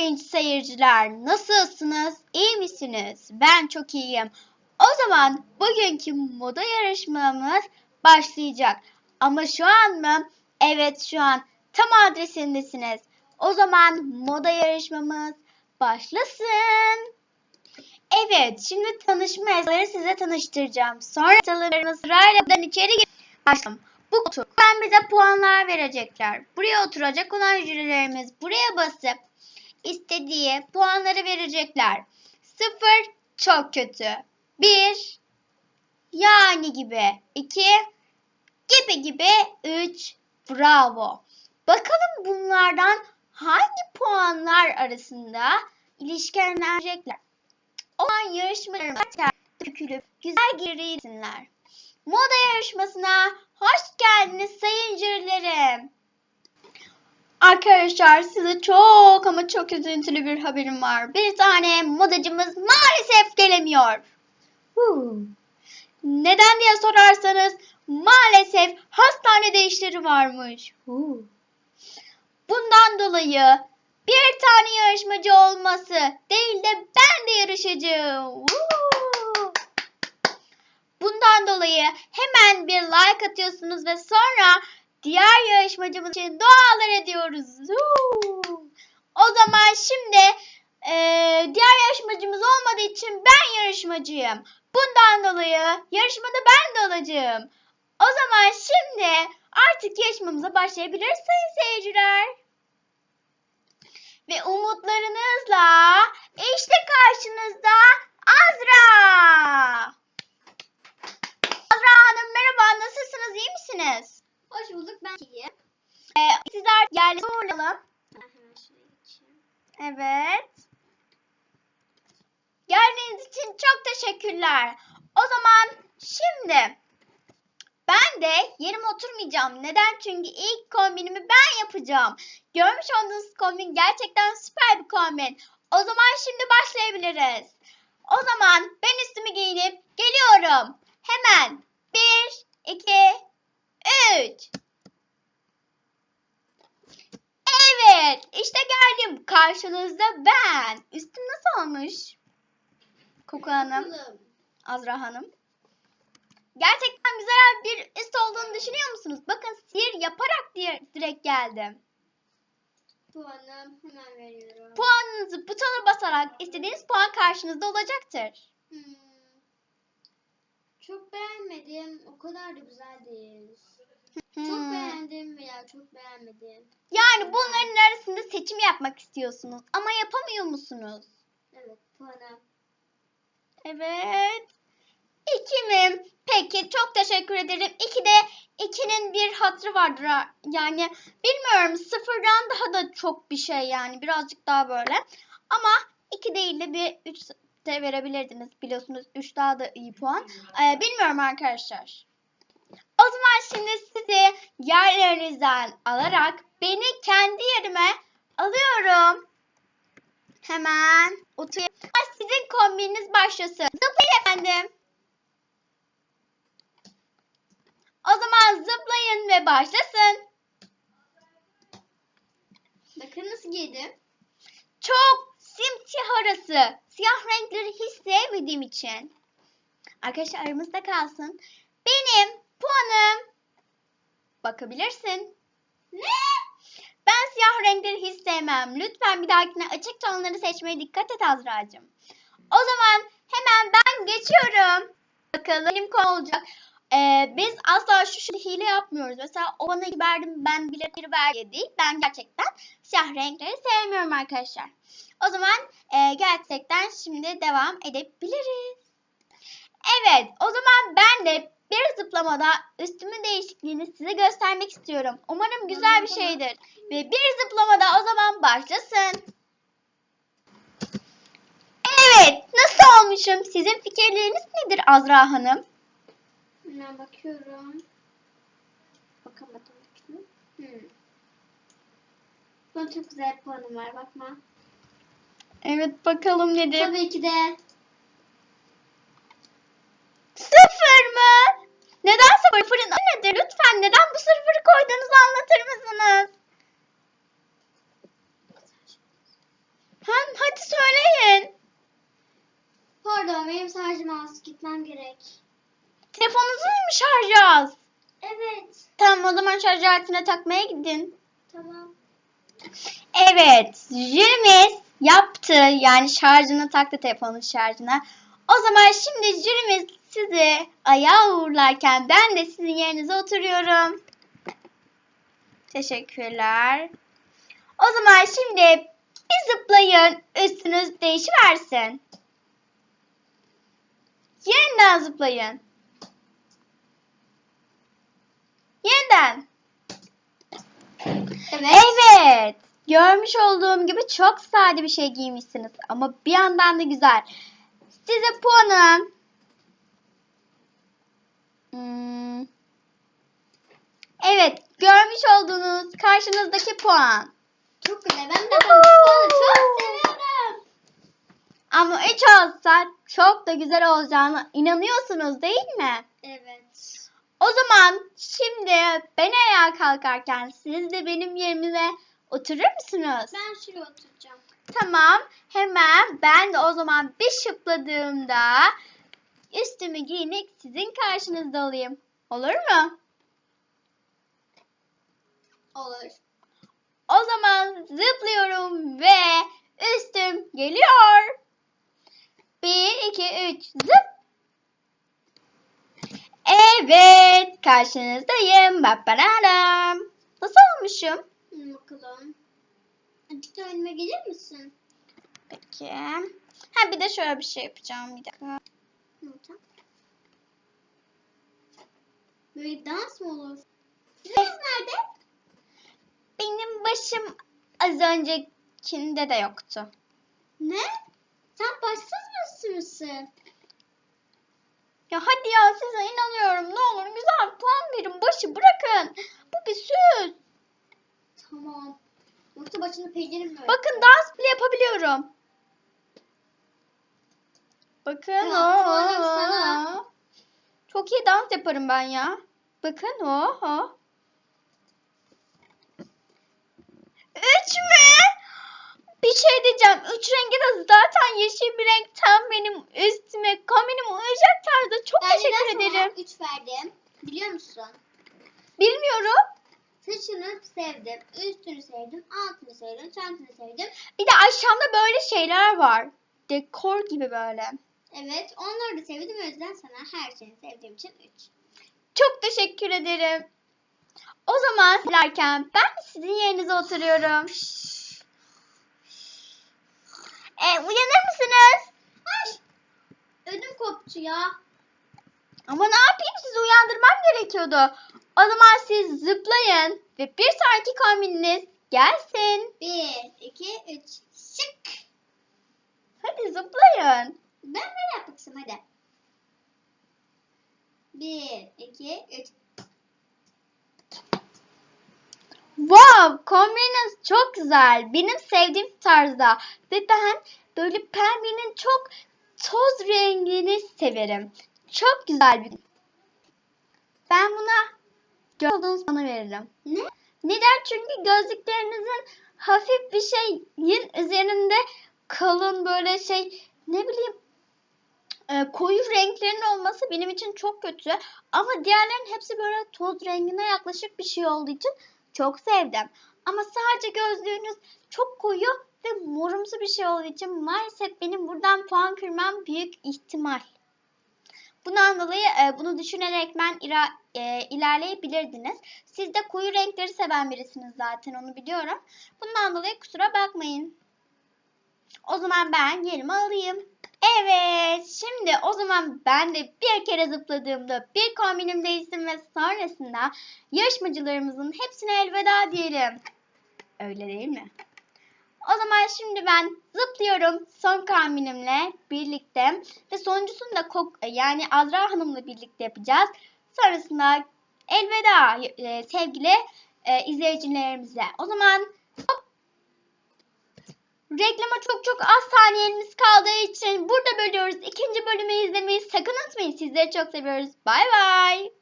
sayın seyirciler. Nasılsınız? İyi misiniz? Ben çok iyiyim. O zaman bugünkü moda yarışmamız başlayacak. Ama şu an mı? Evet şu an. Tam adresindesiniz. O zaman moda yarışmamız başlasın. Evet, şimdi tanışma esasları size tanıştıracağım. Sonra tanılarımız sırayla içeri. Başlayalım. Bu kutu. Ben bize puanlar verecekler. Buraya oturacak olan jürilerimiz buraya basıp istediği puanları verecekler. Sıfır çok kötü. Bir yani gibi. İki gibi gibi. Üç bravo. Bakalım bunlardan hangi puanlar arasında ilişkilenecekler. O an yarışmalarımız dökülüp güzel gerisinler. Moda yarışmasına hoş geldiniz sayın jürilerim. Arkadaşlar size çok ama çok üzüntülü bir haberim var. Bir tane modacımız maalesef gelemiyor. Neden diye sorarsanız maalesef hastanede işleri varmış. Bundan dolayı bir tane yarışmacı olması değil de ben de yarışacağım. Bundan dolayı hemen bir like atıyorsunuz ve sonra diğer yarışmacımız için dualar ediyoruz. O zaman şimdi eee, diğer yarışmacımız olmadığı için ben yarışmacıyım. Bundan dolayı yarışmada ben de olacağım. O zaman şimdi artık yarışmamıza başlayabiliriz sayın seyirciler. Ve umutlarınızla işte karşınızda Azra. Azra Hanım merhaba nasılsınız iyi misiniz? Hoş bulduk ben iyiyim. Ee, sizler şuraya geçeyim. Evet. Geldiğiniz için çok teşekkürler. O zaman şimdi ben de yerime oturmayacağım. Neden? Çünkü ilk kombinimi ben yapacağım. Görmüş olduğunuz kombin gerçekten süper bir kombin. O zaman şimdi başlayabiliriz. O zaman ben üstümü giyinip geliyorum. Hemen. Bir, iki, üç. Evet, işte geldim. Karşınızda ben. Üstüm nasıl olmuş? Koku Hanım. Azra Hanım. Gerçekten güzel bir üst olduğunu düşünüyor musunuz? Bakın sihir yaparak diye direkt geldim. Puanım hemen veriyorum. Puanınızı butona basarak istediğiniz puan karşınızda olacaktır. Hmm. Çok beğenmedim. O kadar da güzel değil. Çok Hmm. beğendim veya çok beğenmedim. Yani bunların arasında seçim yapmak istiyorsunuz ama yapamıyor musunuz? Evet puanım. Evet. İki mi? Peki çok teşekkür ederim. İki de ikinin bir hatırı vardır. Yani bilmiyorum sıfırdan daha da çok bir şey yani birazcık daha böyle. Ama iki değil de bir üç de verebilirdiniz. Biliyorsunuz üç daha da iyi puan. Ee, bilmiyorum arkadaşlar. O zaman şimdi sizi yerlerinizden alarak beni kendi yerime alıyorum. Hemen oturayım. Sizin kombininiz başlasın. Zıplayın efendim. O zaman zıplayın ve başlasın. Bakın nasıl giydim. Çok simsiyah arası. Siyah renkleri hiç sevmediğim için. Arkadaşlar aramızda kalsın. Benim puanım. Bakabilirsin. Ne? Ben siyah renkleri hiç sevmem. Lütfen bir dahakine açık tonları seçmeye dikkat et Azra'cığım. O zaman hemen ben geçiyorum. Bakalım benim konu olacak. Ee, biz asla şu şu hile yapmıyoruz. Mesela o bana verdim ben bile bir ver diye değil. Ben gerçekten siyah renkleri sevmiyorum arkadaşlar. O zaman e, gerçekten şimdi devam edebiliriz. Evet o zaman ben de bir zıplamada üstümün değişikliğini size göstermek istiyorum. Umarım güzel bir şeydir. Ve bir zıplamada o zaman başlasın. Evet nasıl olmuşum? Sizin fikirleriniz nedir Azra Hanım? Hemen bakıyorum. Bakamadım. Hmm. Bana çok güzel puanım var bakma. Evet bakalım nedir? Tabii ki de Sıfır mı? Neden sıfır? Fırın nedir? Lütfen neden bu sıfırı koyduğunuzu anlatır mısınız? Artık gitmem gerek. Telefonunuzu mu şarj az? Evet. Tamam o zaman şarj aletine takmaya gidin. Tamam. Evet, jürimiz yaptı. Yani şarjını taktı telefonun şarjına. O zaman şimdi jürimiz sizi ayağa uğurlarken ben de sizin yerinize oturuyorum. Teşekkürler. O zaman şimdi bir zıplayın. Üstünüz değişiversin. Yeniden zıplayın. Yeniden. Evet. Evet. Görmüş olduğum gibi çok sade bir şey giymişsiniz. Ama bir yandan da güzel. Size puanım. Hmm. Evet. Görmüş olduğunuz karşınızdaki puan. Çok güzel. Ben de puanı çok seviyorum. Ama 3 olsa çok da güzel olacağına inanıyorsunuz değil mi? Evet. O zaman şimdi ben ayağa kalkarken siz de benim yerime oturur musunuz? Ben şuraya oturacağım. Tamam. Hemen ben de o zaman bir şıpladığımda üstümü giyinip sizin karşınızda olayım. Olur mu? Olur. O zaman zıplıyorum ve üstüm geliyor. Bir, iki, üç, zıp. Evet, karşınızdayım. Babaradam. Nasıl olmuşum? Bakalım. Azıcık da önüme gelir misin? Peki. Ha bir de şöyle bir şey yapacağım bir dakika. Hı, tamam. Böyle dans mı olur? Kız nerede? Benim başım az öncekinde de yoktu. Ne? Sen başsız mısın? Ya hadi ya size inanıyorum. Ne olur güzel puan verin. Başı bırakın. Bu bir süs. Tamam. Yoksa başını peynirim mi? Bakın dans bile yapabiliyorum. Bakın. Tamam, o, o. Çok iyi dans yaparım ben ya. Bakın o. o. Üç mü? Bir şey diyeceğim. Üç rengi de zaten yeşil bir renk. Tam benim üstüme, kombinime uyacak tarzda. Çok Ben teşekkür ederim. üç verdim? Biliyor musun? Bilmiyorum. Saçını sevdim, üstünü sevdim, altını sevdim, çantanı sevdim. Bir de aşağımda böyle şeyler var. Dekor gibi böyle. Evet, onları da sevdim. O yüzden sana her şeyini sevdiğim için 3. Çok teşekkür ederim. O zaman sizlerken ben sizin yerinize oturuyorum. E, uyanır mısınız? Ay! Ödüm koptu ya. Ama ne yapayım sizi uyandırmam gerekiyordu. O zaman siz zıplayın ve bir sonraki kombininiz gelsin. 1, 2, 3. Şık. Hadi zıplayın. Ben böyle istiyorum hadi. 1, 2, 3. Wow, kombininiz çok güzel. Benim sevdiğim tarzda. Ve ben böyle pembenin çok toz rengini severim. Çok güzel bir. Ben buna gördüğünüz bana veririm. Ne? Neden? Çünkü gözlüklerinizin hafif bir şeyin üzerinde kalın böyle şey ne bileyim e, koyu renklerin olması benim için çok kötü. Ama diğerlerin hepsi böyle toz rengine yaklaşık bir şey olduğu için çok sevdim. Ama sadece gözlüğünüz çok koyu ve morumsu bir şey olduğu için maalesef benim buradan puan kırmam büyük ihtimal. Bundan dolayı e, bunu düşünerek ben ira- e, ilerleyebilirdiniz. Siz de koyu renkleri seven birisiniz zaten onu biliyorum. Bundan dolayı kusura bakmayın. O zaman ben yerimi alayım. Şimdi o zaman ben de bir kere zıpladığımda bir kombinim değişsin ve sonrasında yarışmacılarımızın hepsine elveda diyelim. Öyle değil mi? O zaman şimdi ben zıplıyorum son kombinimle birlikte ve sonuncusunu da Kok- yani Azra Hanım'la birlikte yapacağız. Sonrasında elveda e, sevgili e, izleyicilerimize. O zaman hop, reklama çok çok az saniyemiz kaldığı için burada bölüyoruz. İkinci bölümü izlemeyi sakın unutmayın. Sizleri çok seviyoruz. Bay bay.